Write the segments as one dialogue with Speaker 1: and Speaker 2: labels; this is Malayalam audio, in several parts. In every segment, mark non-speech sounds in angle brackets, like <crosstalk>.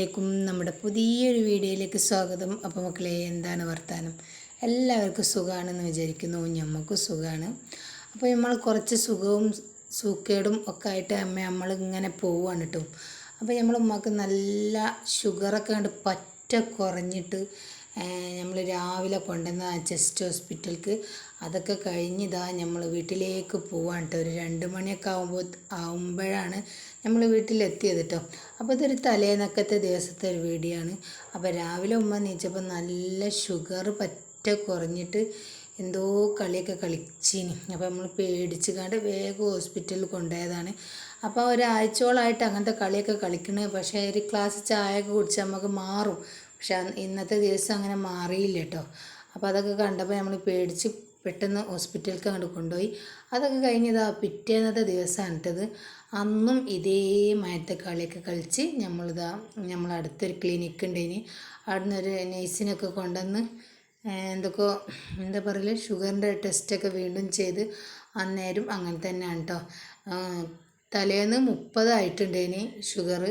Speaker 1: അസ്സാം നമ്മുടെ പുതിയൊരു വീഡിയോയിലേക്ക് സ്വാഗതം. അപ്പോൾ മക്കളെ എന്താണ് വർത്താനം? എല്ലാവർക്കും സുഖമാണെന്ന് വിചാരിക്കുന്നു. ഞമ്മക്കും സുഖമാണ് അപ്പോൾ നമ്മൾ കുറച്ച് സുഖവും സൂക്കേടും ഒക്കെ ആയിട്ട് അമ്മ നമ്മൾ ഇങ്ങനെ പോവുകയാണ് കേട്ടോ അപ്പോൾ നമ്മൾ ഉമ്മക്ക് നല്ല ഷുഗറൊക്കെ കണ്ട് പറ്റ കുറഞ്ഞിട്ട് നമ്മൾ രാവിലെ കൊണ്ടുവന്ന ചെസ്റ്റ് ഹോസ്പിറ്റലിക്ക് അതൊക്കെ കഴിഞ്ഞ് ഇതാ നമ്മൾ വീട്ടിലേക്ക് പോവാണ് കേട്ടോ ഒരു രണ്ട് മണിയൊക്കെ ആകുമ്പോൾ ആകുമ്പോഴാണ് നമ്മൾ വീട്ടിലെത്തിയത് കേട്ടോ അപ്പോൾ ഇതൊരു തലേന്നക്കത്തെ ദിവസത്തെ ഒരു വീഡിയോ ആണ് അപ്പോൾ രാവിലെ ഉമ്മ നീച്ചപ്പോൾ നല്ല ഷുഗർ പറ്റ കുറഞ്ഞിട്ട് എന്തോ കളിയൊക്കെ കളിച്ചിനി. അപ്പോൾ നമ്മൾ പേടിച്ച് കണ്ട് വേഗം ഹോസ്പിറ്റലിൽ കൊണ്ടുപോയതാണ് അപ്പോൾ ഒരാഴ്ചയോളായിട്ട് അങ്ങനത്തെ കളിയൊക്കെ കളിക്കണേ. പക്ഷേ ഒരു ഗ്ലാസ് ചായയൊക്കെ കുടിച്ചാൽ നമുക്ക് മാറും. പക്ഷേ ഇന്നത്തെ ദിവസം അങ്ങനെ മാറിയില്ല കേട്ടോ അപ്പോൾ അതൊക്കെ കണ്ടപ്പോൾ നമ്മൾ പേടിച്ച് പെട്ടെന്ന് ഹോസ്പിറ്റലിലേക്ക് അങ്ങോട്ട് കൊണ്ടുപോയി. അതൊക്കെ കഴിഞ്ഞതാ പിറ്റേന്നത്തെ ദിവസമാണിട്ടത് അന്നും ഇതേ മയത്തെ കളിയൊക്കെ കളിച്ച് നമ്മളിതാ നമ്മളടുത്തൊരു ക്ലിനിക്ക് ഉണ്ടെങ്കിൽ അവിടെ നിന്നൊരു നേഴ്സിനൊക്കെ കൊണ്ടുവന്ന് എന്തൊക്കെ എന്താ പറയൽ ഷുഗറിന്റെ ടെസ്റ്റൊക്കെ വീണ്ടും ചെയ്ത് അന്നേരം അങ്ങനെ തന്നെയാണ് കേട്ടോ തലേന്ന് മുപ്പതായിട്ടുണ്ടേന് ഷുഗർ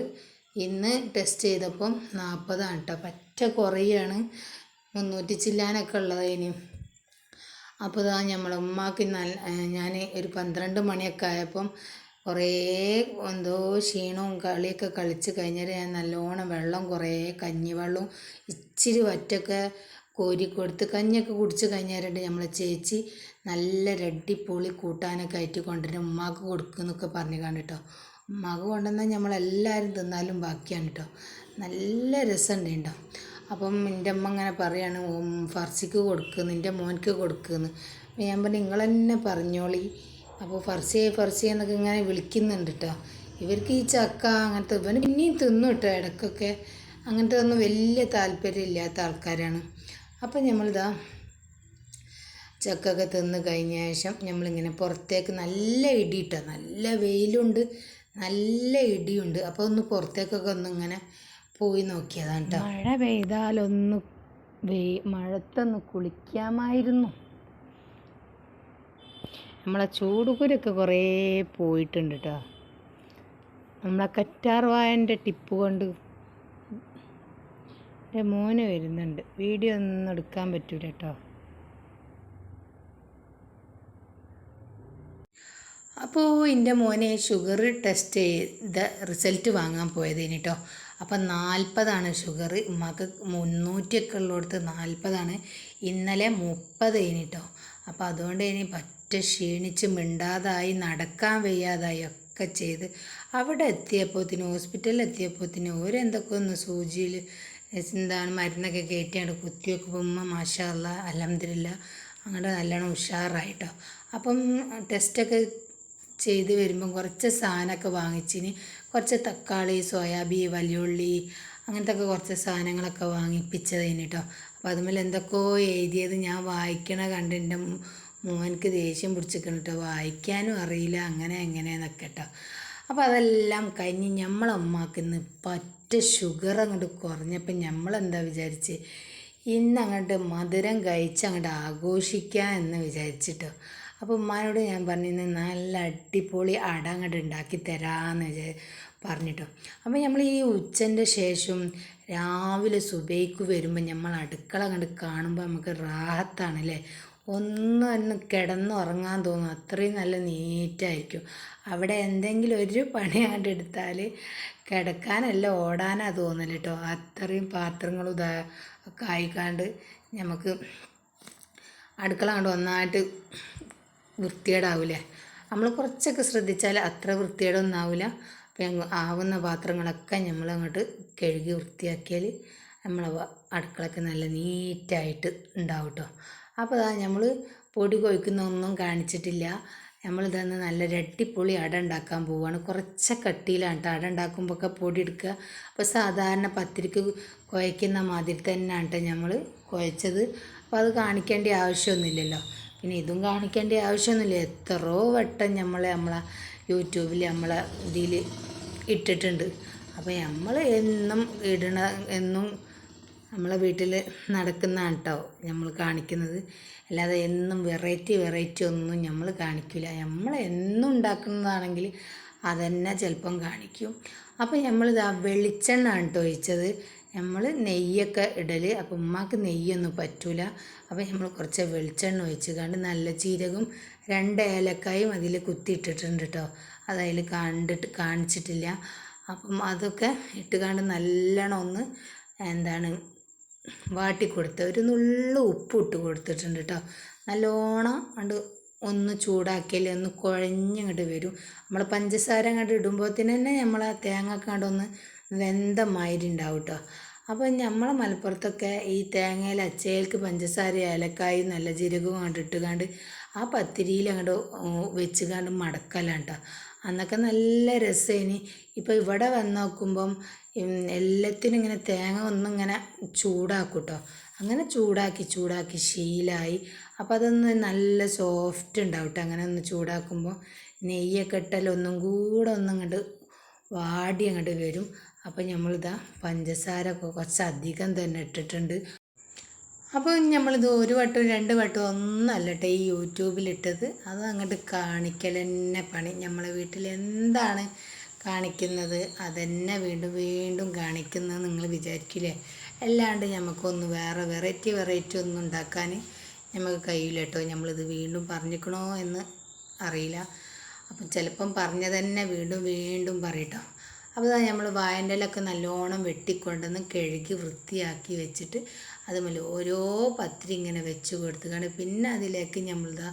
Speaker 1: ഇന്ന് ടെസ്റ്റ് ചെയ്തപ്പം നാൽപ്പതാണ് കേട്ടോ പറ്റ കുറയാണ്. മുന്നൂറ്റി ചില്ലാനൊക്കെ ഉള്ളതിന്. അപ്പോൾ ഇതാ നമ്മളെ ഉമ്മാക്ക് നല്ല ഞാൻ ഒരു പന്ത്രണ്ട് മണിയൊക്കെ ആയപ്പം കുറേ എന്തോ ക്ഷീണവും കളിയൊക്കെ കളിച്ച് കഴിഞ്ഞാൽ ഞാൻ നല്ലോണം വെള്ളം കുറേ കഞ്ഞിവെള്ളവും ഇച്ചിരി വറ്റൊക്കെ കോരി കൊടുത്ത് കഞ്ഞിയൊക്കെ കുടിച്ച് കഴിഞ്ഞാലുണ്ട് നമ്മളെ ചേച്ചി നല്ല രട്ടിപ്പൊളി കൂട്ടാനൊക്കെ ആയിട്ട് കൊണ്ടുവരും ഉമ്മാക്ക് കൊടുക്കുന്നൊക്കെ പറഞ്ഞു കണ്ടിട്ടോ ഉമ്മാക്ക് കൊണ്ടുവന്നാൽ നമ്മളെല്ലാവരും തിന്നാലും ബാക്കിയാണ് കേട്ടോ നല്ല രസമുണ്ട് കേട്ടോ അപ്പം എന്റെ അമ്മ ഇങ്ങനെ പറയാണ് ഫർസിക്ക് കൊടുക്കുക നിന്റെ മോൻക്ക് കൊടുക്കുമെന്ന് ഞാൻ പറഞ്ഞു നിങ്ങൾ തന്നെ പറഞ്ഞോളി. അപ്പോൾ ഫർസിയെ ഫർസി എന്നൊക്കെ ഇങ്ങനെ വിളിക്കുന്നുണ്ട് കേട്ടോ ഇവർക്ക് ഈ ചക്ക അങ്ങനത്തെ ഇവന് പിന്നെയും തിന്നു കേട്ടോ ഇടയ്ക്കൊക്കെ. അങ്ങനത്തെ ഒന്നും വലിയ താല്പര്യമില്ലാത്ത ആൾക്കാരാണ്. അപ്പം നമ്മളിതാ ചക്കൊക്കെ തിന്ന് കഴിഞ്ഞ ശേഷം നമ്മളിങ്ങനെ പുറത്തേക്ക് നല്ല ഇടിയിട്ടോ. നല്ല വെയിലുണ്ട് നല്ല ഇടിയുണ്ട്. അപ്പോൾ ഒന്ന് പുറത്തേക്കൊക്കെ ഒന്ന് ഇങ്ങനെ പോയി നോക്കിയതാണ് മഴ പെയ്താലൊന്ന് വെയി മഴത്തൊന്ന് കുളിക്കാമായിരുന്നു. നമ്മളെ ചൂടുകുരൊക്കെ കുറേ പോയിട്ടുണ്ട് കേട്ടോ നമ്മളെ കറ്റാർവായന്റെ ടിപ്പ് കൊണ്ട് എന്റെ മോന് വരുന്നുണ്ട്. വീഡിയോ ഒന്നും എടുക്കാൻ പറ്റൂല കേട്ടോ അപ്പോൾ എന്റെ മോനെ ഷുഗർ ടെസ്റ്റ് ചെയ്ത റിസൾട്ട് വാങ്ങാൻ പോയതിന് കേട്ടോ അപ്പം നാൽപ്പതാണ് ഷുഗർ ഉമ്മക്ക് മുന്നൂറ്റിയൊക്കെ ഉള്ളിടത്ത് നാൽപ്പതാണ് ഇന്നലെ മുപ്പത് കേട്ടോ അപ്പോൾ അതുകൊണ്ട് ഇനി പറ്റ ക്ഷീണിച്ച് മിണ്ടാതായി നടക്കാൻ വയ്യാതായി ഒക്കെ ചെയ്ത് അവിടെ എത്തിയപ്പോത്തിന് ഹോസ്പിറ്റലിൽ എത്തിയപ്പോത്തിന് ഓരെന്തൊക്കെ ഒന്ന് സൂചിയിൽ എന്താണ് മരുന്നൊക്കെ കയറ്റിയാണ് കുത്തിയൊക്കെ പോകുമ്പോൾ മാഷാല്ല അലഹമില്ല അങ്ങോട്ട് നല്ലോണം ഉഷാറായിട്ടോ. അപ്പം ടെസ്റ്റൊക്കെ ചെയ്ത് വരുമ്പം കുറച്ച് സാധനമൊക്കെ വാങ്ങിച്ചിന്. കുറച്ച് തക്കാളി സോയാബീൻ വലിയുള്ളി അങ്ങനത്തെ ഒക്കെ കുറച്ച് സാധനങ്ങളൊക്കെ വാങ്ങിപ്പിച്ചത് കേട്ടോ അപ്പോൾ അതുമേൽ എന്തൊക്കെയോ എഴുതിയത് ഞാൻ വായിക്കണ കണ്ട് എന്റെ മോനക്ക് ദേഷ്യം പിടിച്ചിരിക്കണം കേട്ടോ വായിക്കാനും അറിയില്ല അങ്ങനെ എങ്ങനെയെന്നൊക്കെ കേട്ടോ അപ്പോൾ അതെല്ലാം കഴിഞ്ഞ് നമ്മളെ അമ്മാക്കിന്ന് പറ്റ ഷുഗർ അങ്ങോട്ട് കുറഞ്ഞപ്പോൾ നമ്മളെന്താ വിചാരിച്ച്? ഇന്ന് അങ്ങോട്ട് മധുരം കഴിച്ച് അങ്ങോട്ട് ആഘോഷിക്കാം എന്ന് വിചാരിച്ചിട്ടോ. അപ്പോൾ ഉമ്മാനോട് ഞാൻ പറഞ്ഞിരുന്നു നല്ല അടിപൊളി അട അങ്ങോട്ട് ഉണ്ടാക്കി തരാമെന്ന് വിചാരി പറഞ്ഞിട്ടോ. അപ്പോൾ നമ്മൾ ഈ ഉച്ചന്റെ ശേഷം രാവിലെ സുബൈക്ക് വരുമ്പോൾ നമ്മൾ അടുക്കള കണ്ട് കാണുമ്പോൾ നമുക്ക് റാഹത്താണ് അല്ലേ ഒന്ന് ഒന്ന് കിടന്നുറങ്ങാൻ തോന്നും അത്രയും നല്ല നീറ്റായിരിക്കും. അവിടെ എന്തെങ്കിലും ഒരു പണി അങ്ങോട്ട് എടുത്താൽ കിടക്കാനല്ല ഓടാനാ തോന്നൽ കേട്ടോ അത്രയും പാത്രങ്ങളും ഇതാ ഒക്കെ ആയിക്കാണ്ട് നമുക്ക് അടുക്കള കണ്ട് ഒന്നായിട്ട് വൃത്തികേടാവില്ലേ നമ്മൾ കുറച്ചൊക്കെ ശ്രദ്ധിച്ചാൽ അത്ര വൃത്തികേടൊന്നും ആവില്ല അപ്പം ആവുന്ന പാത്രങ്ങളൊക്കെ നമ്മൾ അങ്ങോട്ട് കഴുകി വൃത്തിയാക്കിയാൽ നമ്മൾ അടുക്കളൊക്കെ നല്ല നീറ്റായിട്ട് ഉണ്ടാവും കേട്ടോ അപ്പോൾ അതാ നമ്മൾ പൊടി കൊയ്ക്കുന്നൊന്നും കാണിച്ചിട്ടില്ല. നമ്മൾ ഇതന്ന് നല്ല രട്ടിപ്പൊളി അട ഉണ്ടാക്കാൻ പോവുകയാണ് കുറച്ച് കട്ടിയിലാണ് കേട്ടോ അട ഉണ്ടാക്കുമ്പോഴൊക്കെ പൊടി എടുക്കുക. അപ്പോൾ സാധാരണ പത്തിരിക്ക് കുഴയ്ക്കുന്ന മാതിരി തന്നെയാണ് കേട്ടോ നമ്മൾ കുഴച്ചത് അപ്പോൾ അത് കാണിക്കേണ്ട ആവശ്യമൊന്നുമില്ലല്ലോ. പിന്നെ ഇതും കാണിക്കേണ്ട ആവശ്യമൊന്നുമില്ല. എത്രയോ വട്ടം നമ്മളെ നമ്മളെ യൂട്യൂബിൽ നമ്മളെ ഇതിൽ ഇട്ടിട്ടുണ്ട്. അപ്പോൾ നമ്മൾ എന്നും ഇടണ എന്നും നമ്മളെ വീട്ടിൽ നടക്കുന്നതാണ് കേട്ടോ നമ്മൾ കാണിക്കുന്നത്. അല്ലാതെ എന്നും വെറൈറ്റി വെറൈറ്റി ഒന്നും നമ്മൾ കാണിക്കില്ല നമ്മൾ എന്നും ഉണ്ടാക്കുന്നതാണെങ്കിൽ അതന്നെ ചിലപ്പം കാണിക്കും. അപ്പോൾ നമ്മളിത് വെളിച്ചെണ്ണ കേട്ടോ ഒഴിച്ചത്. നമ്മൾ നെയ്യൊക്കെ ഇടൽ അപ്പോൾ ഉമ്മാക്ക് നെയ്യൊന്നും പറ്റൂല. അപ്പോൾ നമ്മൾ കുറച്ച് വെളിച്ചെണ്ണ ഒഴിച്ച് കണ്ട് നല്ല ജീരകം രണ്ട് ഏലക്കായും അതിൽ കുത്തിയിട്ടിട്ടുണ്ട് കേട്ടോ അതതിൽ കണ്ടിട്ട് കാണിച്ചിട്ടില്ല. അപ്പം അതൊക്കെ ഇട്ട് കണ്ട് നല്ലോണം ഒന്ന് എന്താണ് വാട്ടി കൊടുത്ത് ഒരു നുള്ളു ഉപ്പ് ഇട്ട് കൊടുത്തിട്ടുണ്ട് കേട്ടോ നല്ലോണം കണ്ട് ഒന്ന് ചൂടാക്കിയാൽ ഒന്ന് കുഴഞ്ഞങ്ങോട്ട് വരും. നമ്മൾ പഞ്ചസാര അങ്ങോട്ട് ഇടുമ്പോൾ തന്നെ നമ്മൾ ആ തേങ്ങ കണ്ട് ഒന്ന് വെന്ത മാതിരി ഉണ്ടാവും കേട്ടോ അപ്പോൾ നമ്മളെ മലപ്പുറത്തൊക്കെ ഈ തേങ്ങയിൽ അച്ചയിൽക്ക് പഞ്ചസാര ഏലക്കായി നല്ല ജീരകവും അങ്ങോട്ട് ഇട്ടുകാണ്ട് ആ പത്തിരിയിൽ അങ്ങോട്ട് വെച്ച് കണ്ട് മടക്കലാണ് കേട്ടോ അന്നൊക്കെ നല്ല രസമായിന് ഇപ്പോൾ ഇവിടെ വന്ന് നോക്കുമ്പം എല്ലാത്തിനും ഇങ്ങനെ തേങ്ങ ഒന്നും ഇങ്ങനെ ചൂടാക്കും കേട്ടോ അങ്ങനെ ചൂടാക്കി ചൂടാക്കി ശീലായി. അപ്പോൾ അതൊന്ന് നല്ല സോഫ്റ്റ് ഉണ്ടാവും കേട്ടോ അങ്ങനെ ഒന്ന് ചൂടാക്കുമ്പോൾ നെയ്യൊക്കെ ഇട്ടാൽ ഒന്നും കൂടെ ഒന്നും അങ്ങോട്ട് വാടി അങ്ങോട്ട് വരും. അപ്പോൾ നമ്മളിതാ പഞ്ചസാര കുറച്ച് അധികം തന്നെ ഇട്ടിട്ടുണ്ട്. അപ്പോൾ നമ്മളിത് ഒരു വട്ടം രണ്ട് വട്ടം ഒന്നല്ല കേട്ടോ ഈ യൂട്യൂബിലിട്ടത്. അത് അങ്ങോട്ട് കാണിക്കൽ തന്നെ പണി. നമ്മളെ വീട്ടിൽ എന്താണ് കാണിക്കുന്നത് അതന്നെ വീണ്ടും വീണ്ടും കാണിക്കുന്നത് നിങ്ങൾ വിചാരിക്കില്ലേ? അല്ലാണ്ട് നമുക്കൊന്ന് വേറെ വെറൈറ്റി വെറൈറ്റി ഒന്നും ഉണ്ടാക്കാൻ നമുക്ക് കഴിയില്ല കേട്ടോ നമ്മളിത് വീണ്ടും പറഞ്ഞിക്കണോ എന്ന് അറിയില്ല. അപ്പം ചിലപ്പം പറഞ്ഞ തന്നെ വീണ്ടും വീണ്ടും പറയട്ടോ. അപ്പോൾ നമ്മൾ വായന്റെ ഇലൊക്കെ നല്ലോണം വെട്ടിക്കൊണ്ടുവന്ന് കഴുകി വൃത്തിയാക്കി വെച്ചിട്ട് അതുമല്ല ഓരോ പത്തിരി ഇങ്ങനെ വെച്ച് കൊടുത്തുകൊണ്ട് പിന്നെ അതിലേക്ക് നമ്മളിതാ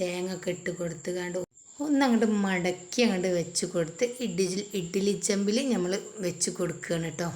Speaker 1: തേങ്ങ ഒക്കെ ഇട്ട് കൊടുത്തുകൊണ്ട് ഒന്നങ്ങോട്ട് മടക്കി അങ്ങോട്ട് വെച്ച് കൊടുത്ത് ഇഡ്ഡലി ഇഡ്ഡലി ചെമ്പിൽ നമ്മൾ വെച്ച് കൊടുക്കുകയാണ് കേട്ടോ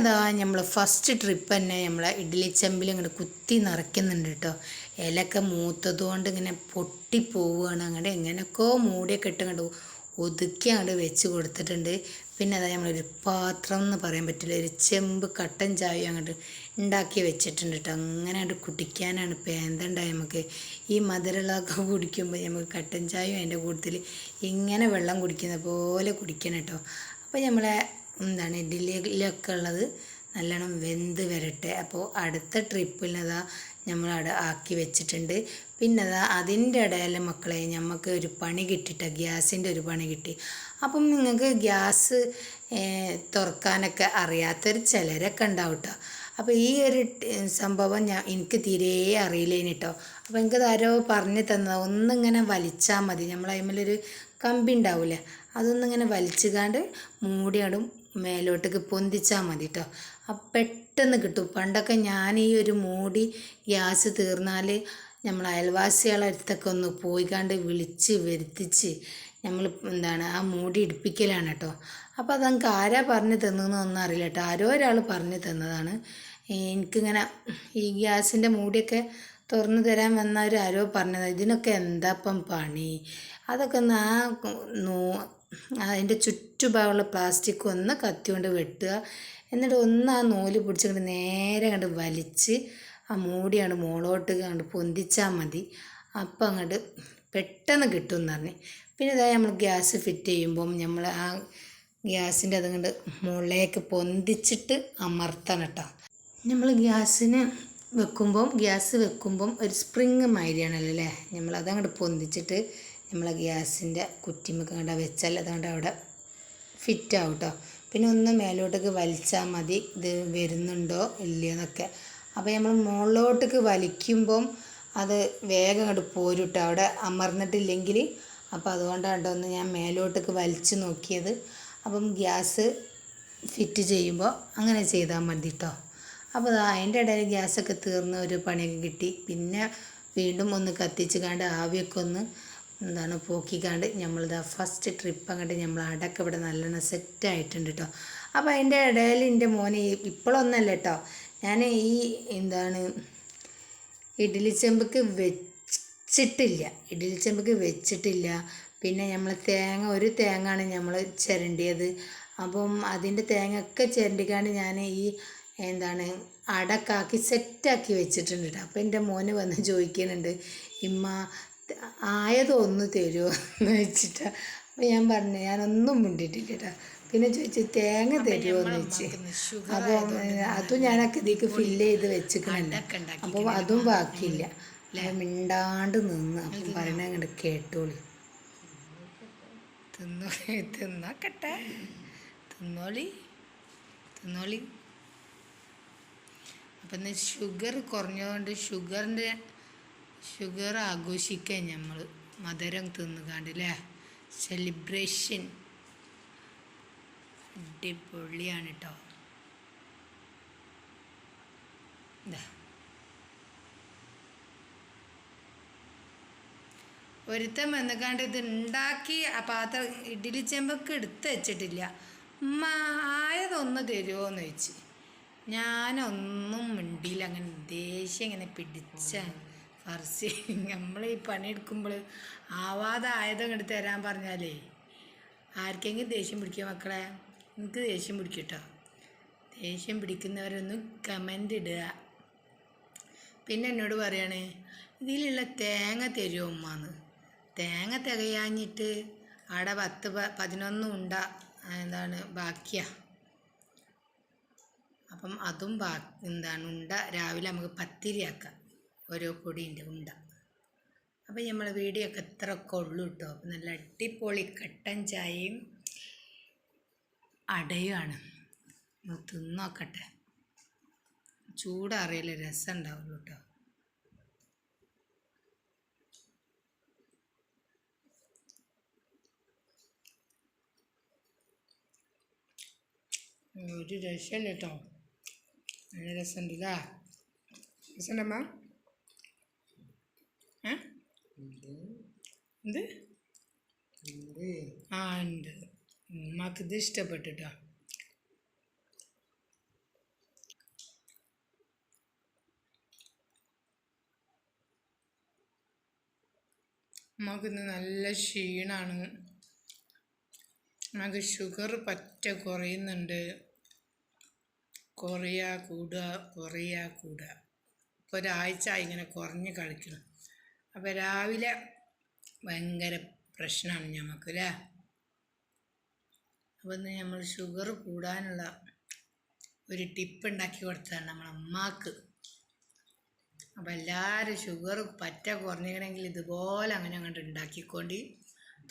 Speaker 1: അതാ നമ്മൾ ഫസ്റ്റ് ട്രിപ്പ് തന്നെ നമ്മളെ ഇഡ്ഡലി ചെമ്പിൽ ഇങ്ങോട്ട് കുത്തി നിറയ്ക്കുന്നുണ്ട് കേട്ടോ ഇലക്കെ മൂത്തതുകൊണ്ട് ഇങ്ങനെ പൊട്ടിപ്പോവുകയാണ് അങ്ങോട്ട് എങ്ങനെയൊക്കെയോ മൂടിയൊക്കെ ഇട്ട് അങ്ങോട്ട് ഒതുക്കി അങ്ങോട്ട് വെച്ച് കൊടുത്തിട്ടുണ്ട്. പിന്നെ അതാ നമ്മളൊരു പാത്രം എന്ന് പറയാൻ പറ്റില്ല ഒരു ചെമ്പ് കട്ടൻ ചായ അങ്ങോട്ട് ഉണ്ടാക്കി വെച്ചിട്ടുണ്ട് കേട്ടോ അങ്ങനെ അങ്ങോട്ട് കുടിക്കാനാണ് ഇപ്പോൾ എന്തുണ്ടായി നമുക്ക് ഈ മധുരമുള്ളതൊക്കെ കുടിക്കുമ്പോൾ നമുക്ക് കട്ടൻ ചായയും അതിന്റെ കൂട്ടത്തിൽ ഇങ്ങനെ വെള്ളം കുടിക്കുന്ന പോലെ കുടിക്കണം കേട്ടോ അപ്പോൾ നമ്മളെ എന്താണ് ഇഡ്ഡലിയിലൊക്കെ ഉള്ളത് നല്ലോണം വെന്ത് വരട്ടെ. അപ്പോൾ അടുത്ത ട്രിപ്പിനതാ നമ്മൾ അവിടെ ആക്കി വെച്ചിട്ടുണ്ട്. പിന്നെ അതാ അതിന്റെ ഇടയിൽ മക്കളെ നമുക്ക് ഒരു പണി കിട്ടിട്ട ഗ്യാസിന്റെ ഒരു പണി കിട്ടി. അപ്പം നിങ്ങൾക്ക് ഗ്യാസ് തുറക്കാനൊക്കെ അറിയാത്തൊരു ചിലരൊക്കെ ഉണ്ടാവും കേട്ടോ അപ്പോൾ ഈ ഒരു സംഭവം ഞാൻ എനിക്ക് തീരെ അറിയില്ലേനി കേട്ടോ അപ്പോൾ എനിക്കത് ആരോ പറഞ്ഞു തന്നത്. ഒന്നിങ്ങനെ വലിച്ചാൽ മതി. നമ്മൾ അതിമേലൊരു കമ്പി ഉണ്ടാവില്ലേ അതൊന്നിങ്ങനെ വലിച്ചുകാണ്ട് മൂടിയാടും. മേലോട്ടേക്ക് പൊന്തിച്ചാൽ മതി കേട്ടോ അപ്പം പെട്ടെന്ന് കിട്ടും. പണ്ടൊക്കെ ഞാൻ ഈ ഒരു മൂടി ഗ്യാസ് തീർന്നാൽ നമ്മൾ അയൽവാസികളെ അടുത്തൊക്കെ ഒന്ന് പോയി കണ്ട് വിളിച്ച് വരുത്തിച്ച് നമ്മൾ എന്താണ് ആ മൂടി ഇടിപ്പിക്കലാണ് കേട്ടോ അപ്പോൾ അത് നമുക്ക് ആരാ പറഞ്ഞു തന്നതെന്നൊന്നും അറിയില്ല കേട്ടോ ആരോ ഒരാൾ പറഞ്ഞു തന്നതാണ്. എനിക്കിങ്ങനെ ഈ ഗ്യാസിന്റെ മൂടിയൊക്കെ തുറന്നു തരാൻ വന്നവർ ആരോ പറഞ്ഞത്. ഇതിനൊക്കെ എന്താപ്പം പണി? അതൊക്കെ ഒന്ന് ആ നൂ അതിന്റെ ചുറ്റുഭാഗമുള്ള പ്ലാസ്റ്റിക് ഒന്ന് കത്തിക്കൊണ്ട് വെട്ടുക. എന്നിട്ട് ഒന്ന് ആ നൂൽ പിടിച്ചുകൊണ്ട് നേരെ കണ്ട് വലിച്ച് ആ മൂടി അങ്ങോട്ട് മുകളോട്ട് കണ്ട് പൊന്തിച്ചാൽ മതി. അപ്പം അങ്ങോട്ട് പെട്ടെന്ന് കിട്ടും എന്ന് പറഞ്ഞ്. പിന്നെ ഇതായി നമ്മൾ ഗ്യാസ് ഫിറ്റ് ചെയ്യുമ്പം നമ്മൾ ആ ഗ്യാസിന്റെ അതുകൊണ്ട് മുകളിലേക്ക് പൊന്തിച്ചിട്ട് അമർത്തണം കേട്ടോ. നമ്മൾ ഗ്യാസിന് വെക്കുമ്പം ഗ്യാസ് വെക്കുമ്പം ഒരു സ്പ്രിങ് മാതിരിയാണല്ലോ അല്ലേ? നമ്മൾ അതങ്ങോട്ട് പൊന്തിച്ചിട്ട് നമ്മളെ ഗ്യാസിന്റെ കുറ്റിമൊക്കെ കണ്ട വെച്ചാൽ അതുകൊണ്ട് അവിടെ ഫിറ്റ് ആവും കേട്ടോ പിന്നെ ഒന്ന് മേലോട്ടേക്ക് വലിച്ചാൽ മതി. ഇത് വരുന്നുണ്ടോ ഇല്ലയോന്നൊക്കെ. അപ്പോൾ നമ്മൾ മുകളിലോട്ടേക്ക് വലിക്കുമ്പം അത് വേഗം അങ്ങോട്ട് പോരും കേട്ടോ അവിടെ അമർന്നിട്ടില്ലെങ്കിൽ. അപ്പോൾ അതുകൊണ്ടാണ് ഒന്ന് ഞാൻ മേലോട്ടേക്ക് വലിച്ചു നോക്കിയത്. അപ്പം ഗ്യാസ് ഫിറ്റ് ചെയ്യുമ്പോൾ അങ്ങനെ ചെയ്താൽ മതി കേട്ടോ അപ്പോൾ അതിന്റെ ഇടയിൽ ഗ്യാസൊക്കെ തീർന്ന് ഒരു പണിയൊക്കെ കിട്ടി. പിന്നെ വീണ്ടും ഒന്ന് കത്തിച്ച് കണ്ട് ആവിയൊക്കെ ഒന്ന് എന്താണ് പോക്കിക്കാണ്ട് നമ്മളിതാ ഫസ്റ്റ് ട്രിപ്പ് അങ്ങോട്ട് നമ്മൾ അടക്ക ഇവിടെ നല്ലോണം സെറ്റായിട്ടുണ്ട് കേട്ടോ അപ്പോൾ അതിന്റെ ഇടയിൽ എന്റെ മോനെ ഇപ്പോഴൊന്നല്ല കേട്ടോ ഞാൻ ഈ എന്താണ് ഇഡ്ഡലി ചെമ്പക്ക് വെച്ചിട്ടില്ല. ഇഡ്ഡലി ചെമ്പക്ക് വെച്ചിട്ടില്ല. പിന്നെ നമ്മൾ തേങ്ങ ഒരു തേങ്ങയാണ് നമ്മൾ ചിരണ്ടിയത്. അപ്പം അതിന്റെ തേങ്ങ ഒക്കെ ചിരണ്ടിക്കാണ്ട് ഞാൻ ഈ എന്താണ് അടക്കാക്കി സെറ്റാക്കി വെച്ചിട്ടുണ്ട് കേട്ടോ അപ്പോൾ എന്റെ മോന് വന്ന് <laughs> ചോദിക്കുന്നുണ്ട് ഇമ്മ ആയതൊന്ന് തരുമോ എന്ന് വെച്ചിട്ട്. അപ്പം ഞാൻ പറഞ്ഞു ഞാനൊന്നും മുണ്ടിട്ടില്ല കേട്ടോ പിന്നെ ചോദിച്ചു തേങ്ങ തരുമോ എന്ന് വെച്ച് അപ്പോൾ അതും ഞാനൊക്കെ ഇതിലേക്ക് ഫില്ല് ചെയ്ത് വെച്ചിട്ടുണ്ട് അപ്പോൾ അതും ബാക്കിയില്ല. അപ്പം മിണ്ടാണ്ട് നിന്ന്. അപ്പം പറയണ അങ്ങോട്ട് കേട്ടോളി. തിന്നോളി തിന്നാക്കട്ടെ. തിന്നോളി. തിന്നോളി. അപ്പം ഷുഗർ കുറഞ്ഞതുകൊണ്ട് ഷുഗറിന്റെ ഷുഗർ ആഘോഷിക്കാൻ നമ്മൾ മധുരം തിന്നുകാണ്ട് അല്ലേ സെലിബ്രേഷൻ അടിപൊളിയാണ് കേട്ടോ ഒരുത്തം വന്നുകാണ്ട് ഇത് ഉണ്ടാക്കി ആ പാത്രം ഇഡ്ഡലി ചെമ്പൊക്കെ എടുത്ത് വെച്ചിട്ടില്ല. ഉമ്മ ആയതൊന്ന് തരുമോ എന്ന് ഞാനൊന്നും മിണ്ടിയില്ല. അങ്ങനെ ദേഷ്യം ഇങ്ങനെ പിടിച്ച ഫർസി. നമ്മൾ ഈ പണിയെടുക്കുമ്പോൾ ആവാതെ എടുത്ത് തരാൻ പറഞ്ഞാലേ ആർക്കെങ്കിലും ദേഷ്യം പിടിക്കുക മക്കളെ? എനിക്ക് ദേഷ്യം പിടിക്കട്ടോ. ദേഷ്യം പിടിക്കുന്നവരൊന്നും കമന്റ് ഇടുക. പിന്നെ എന്നോട് പറയാണ് ഇതിലുള്ള തേങ്ങ തരുമോ ഉമ്മാന്ന്? തേങ്ങ തികയാഞ്ഞിട്ട് അവിടെ പത്ത് പതിനൊന്ന് ഉണ്ട എന്താണ് ബാക്കിയാ. അപ്പം അതും ബാ എന്താണ് ഉണ്ട രാവിലെ നമുക്ക് പത്തിരിയാക്കാം ഓരോ പൊടിന്റെ ഉണ്ട. അപ്പം നമ്മൾ വീഡിയോ ഒക്കെ എത്രയൊക്കെ ഉള്ളൂ കേട്ടോ. അപ്പം നല്ല അടിപൊളി കട്ടൻ ചായയും അടയുമാണ്. തിന്നോക്കട്ടെ. ചൂടറിയൽ രസം ഉണ്ടാവുള്ളൂ കേട്ടോ. ഒരു രക്ഷയില്ല കേട്ടോ. നല്ല രസമുണ്ടല്ലേ രസമുണ്ടമ്മ? എന്ത്? ആ ഉണ്ട്. ഉമ്മാക്ക് ഇത് ഇഷ്ടപ്പെട്ടിട്ടോ. ഉമ്മാക്ക് ഇന്ന് നല്ല ക്ഷീണാണ്. ഉമ്മക്ക് ഷുഗർ പറ്റ കുറയുന്നുണ്ട്. കുറയുക കൂടുക കുറയുക കൂടുക ഇപ്പോൾ ഒരാഴ്ച ഇങ്ങനെ കുറഞ്ഞ് കളിക്കണം. അപ്പോൾ രാവിലെ ഭയങ്കര പ്രശ്നമാണ് ഞമ്മക്ക് അല്ലേ ഇന്ന് നമ്മൾ ഷുഗർ കൂടാനുള്ള ഒരു ടിപ്പ് ഉണ്ടാക്കി കൊടുത്തതാണ് നമ്മളെ അമ്മയ്ക്ക് അപ്പോൾ എല്ലാവരും ഷുഗർ പറ്റ കുറഞ്ഞിക്കണമെങ്കിൽ ഇതുപോലെ അങ്ങനെ അങ്ങോട്ട് ഉണ്ടാക്കിക്കൊണ്ട്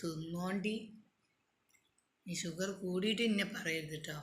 Speaker 1: തിന്നോണ്ടി. ഈ ഷുഗർ കൂടിയിട്ട് എന്നെ പറയരുത് കേട്ടോ